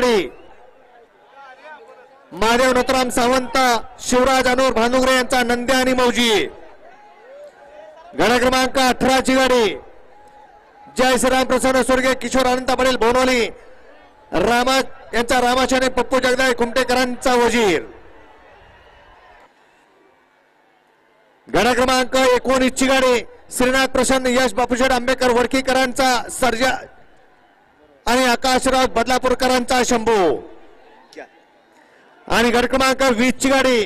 गाडी महादेव नोतराम सावंत शिवराज अनोर भानुगरे यांचा नंद्या आणि मौजी. गड क्रमांक अठराची गाडी. जय श्रीराम प्रसन्न स्वर्गीय किशोर अनंत पटेल बोनवली. रामा यांचा रामाशाने पप्पू जगदाय कुमटेकरांचा वजीर. गड क्रमांक एकोणीसची गाडी. श्रीनाथ प्रसन्न यश बापूशेठ आंबेडकर वडकीकरांचा सर्जा आणि आकाशराव बदलापूरकरांचा शंभू. आणि गट क्रमांक वीस ची गाडी.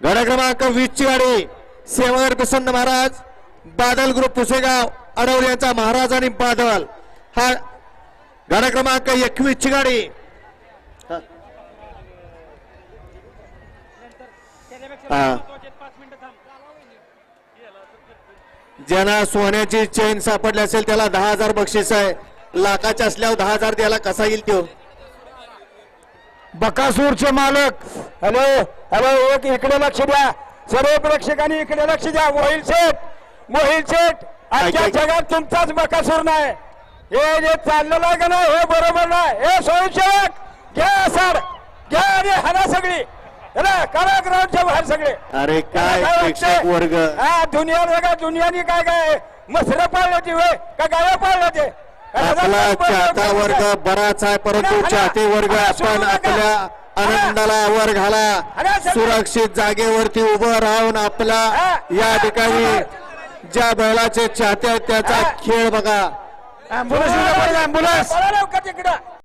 गड क्रमांक वीस ची गाडी. सेवागर प्रसन्न महाराज बादल ग्रुप पुसेगाव अडवले यांचा महाराज आणि बादल. हा गड क्रमांक एकवीस ची गाडी. हा. ज्यांना सोन्याची चेन सापडली असेल त्याला दहा हजार बक्षीस आहे. लाखाच्या असल्यावर दहा हजार द्यायला कसा येईल तो? बकासूरचे मालक हॅलो हॅलो एक इकडे लक्ष द्या. सर्व प्रेक्षकांनी इकडे लक्ष द्या. मोहिल शेठ मोहिल शेठ आजच्या जगात तुमचाच बकासूर नाही. हे जे चाललेलं आहे का नाही हे बरोबर नाही. हे स्वयंसेवक घ्या सर. घ्या आणि हरा सगळी. हरा, करा ग्राउंडच्या बाहेर सगळे अरे काय? वर्ग हा दुनिया बघा दुनियानी काय काय मसरं पाळलं ती होय का गाया पाळलं ते आपला चाहता वर्ग? बराच आहे परंतु चाहते वर्ग आपण आपल्या आनंदाला वर घाला सुरक्षित जागेवरती उभं राहून आपला या ठिकाणी ज्या बैलाचे चाहते आहेत त्याचा खेळ बघा ऍम्ब्युलन्स ऍम्ब्युलन्स